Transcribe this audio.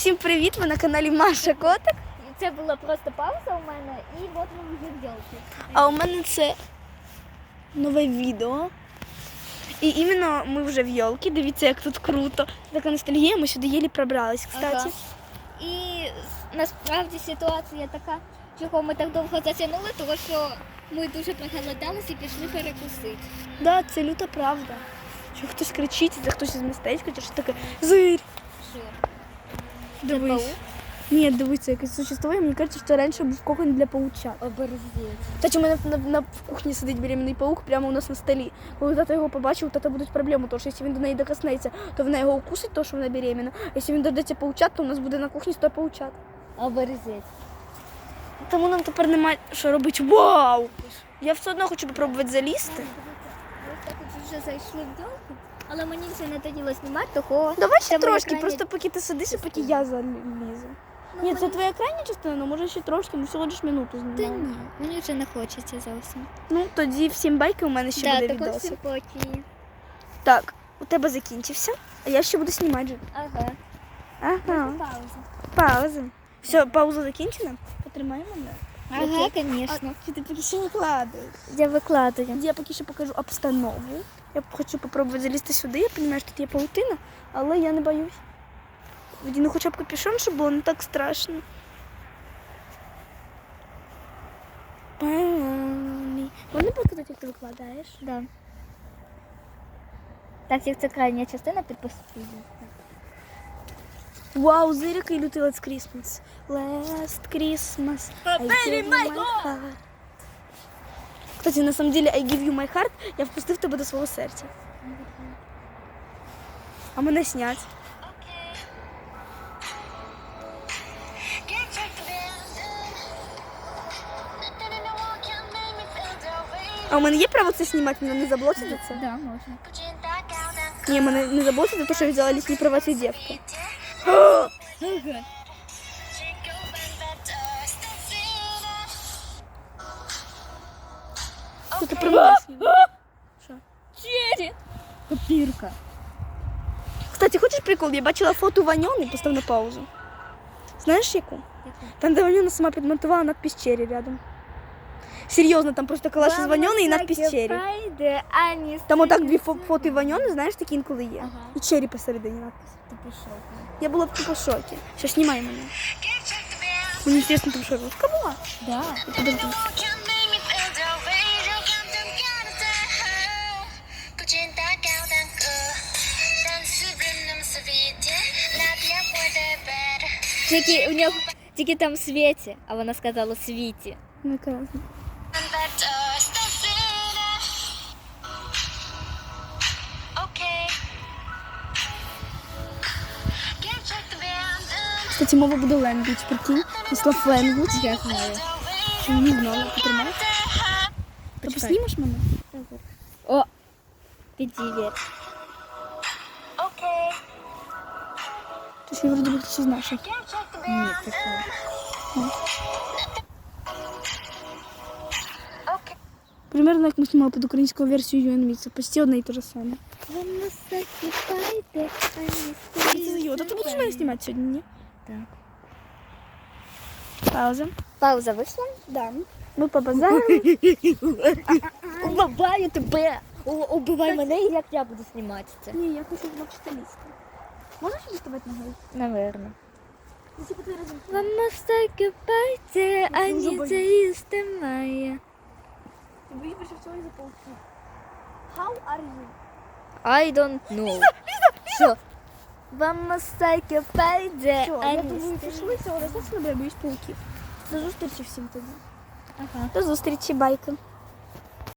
Всім привіт! Ви на каналі Маша Котик. Це була просто пауза у мене, і от ми вже ділки. А у мене це нове відео. І іменно ми вже в йолки. Дивіться, як тут круто. Така ностальгія, ми сюди єлі пробрались, кстати. Ага. І насправді ситуація така, чого ми так довго затягнули, тому що ми дуже проголодалися і пішли перекусити. Да, це люта правда. Що хтось кричить, це хтось із містечка, чи що таке зир. Дивись. Ні, дивись, це якесь существо, і мені кажеться, що раніше був кокон для паучат. Оберзіть. Кстати, у мене на, на, кухні сидить беременний паук прямо у нас на столі. Коли тата його побачив, тата будуть проблеми, тому що якщо він до неї докоснеться, то вона його укусить, то що вона беременна. А якщо він додається паучат, то у нас буде на кухні 100 паучат. Оберзіть. Тому нам тепер немає що робити. Вау! Я все одно хочу попробувати залізти. Ми так вже зайшли в ділки, але мені вже не хотіло знімати, того... Давай ще трошки, крайня просто поки ти сидиш і поки я залізу. Ну, Ні, мені- це твоя крайня частина, ну може ще трошки, ну всього лиш минуту Та ні, мені вже не хочеться зовсім. Ну тоді всім байки, у мене ще Да, буде відосик. симпатії. Так, у тебе закінчився, а я ще буду знімати. Ага. Ага. Пауза. Пауза. Все, пауза закінчена. Потримай мене. Ага, А, звісно. чи ти поки ще не кладеш? Я викладаю. Я поки що покажу обстанову. Я хочу попробувати залізти сюди. Я розумію, що тут є паутина, але я не боюсь. Вдіну хоча б капюшон, щоб було не так страшно. Можна показати, як ти викладаєш? Да. Так, як це крайня частина підписується. Вау, зирик і лютий Last Christmas. Last Christmas. I gave you my heart. Кстати, на самом деле, I give you my heart, я впустив тебе до свого серця. А мене снять. А у мене є право це знімати, мене не заблочить за це? Да, можна. Ні, мене не заблочить за те, що я взяла лісні права цієї дівки. Ага. Що ти про мене знімаєш? Що? Черри. Копірка. Кстати, хочеш прикол? Я бачила фото Ваньони, постав на паузу. Знаєш яку? Там, де Ваньона сама підмонтувала надпись Черри рядом. Серйозно, там просто калаш із Ваньони і надпись Черри. Там отак дві фо- фото Ваньони, знаєш, такі інколи є. Ага. І Черри посередині надпис. Ти пішов. Я була в тупо шокі. Що знімай мене. Мені інтересно, там що русска була? Да. Подожди. Тільки у нього тільки там світі, а вона сказала світі. Ну, яка Кстати, мова буде language, прикинь. Після language. Я знаю. Чи не знала, потримай. Ти поснімеш мене? О! Підівер. Ти ж я вроді би хтось із наших. Ні, таке. Примерно як ми знімали під українську версію UNV, це почти одне і те ж саме. Це Йода, ти будеш мене знімати сьогодні, ні? Так. Пауза. Пауза вийшла? Да. Ми побазарили. Убиваю тебе! Убивай мене, як я буду знімати це? Ні, я хочу навчити лізти. Можеш діставати ногою? Наверно. Вам мастаки пайте, а ні це їсти має. Боїш більше всього із-за. How are you? I don't know. Що? Вам мастаки Що, а я не думаю, пішли цього бо я боюсь пауків. До зустрічі всім тоді. Ага. До зустрічі, байка.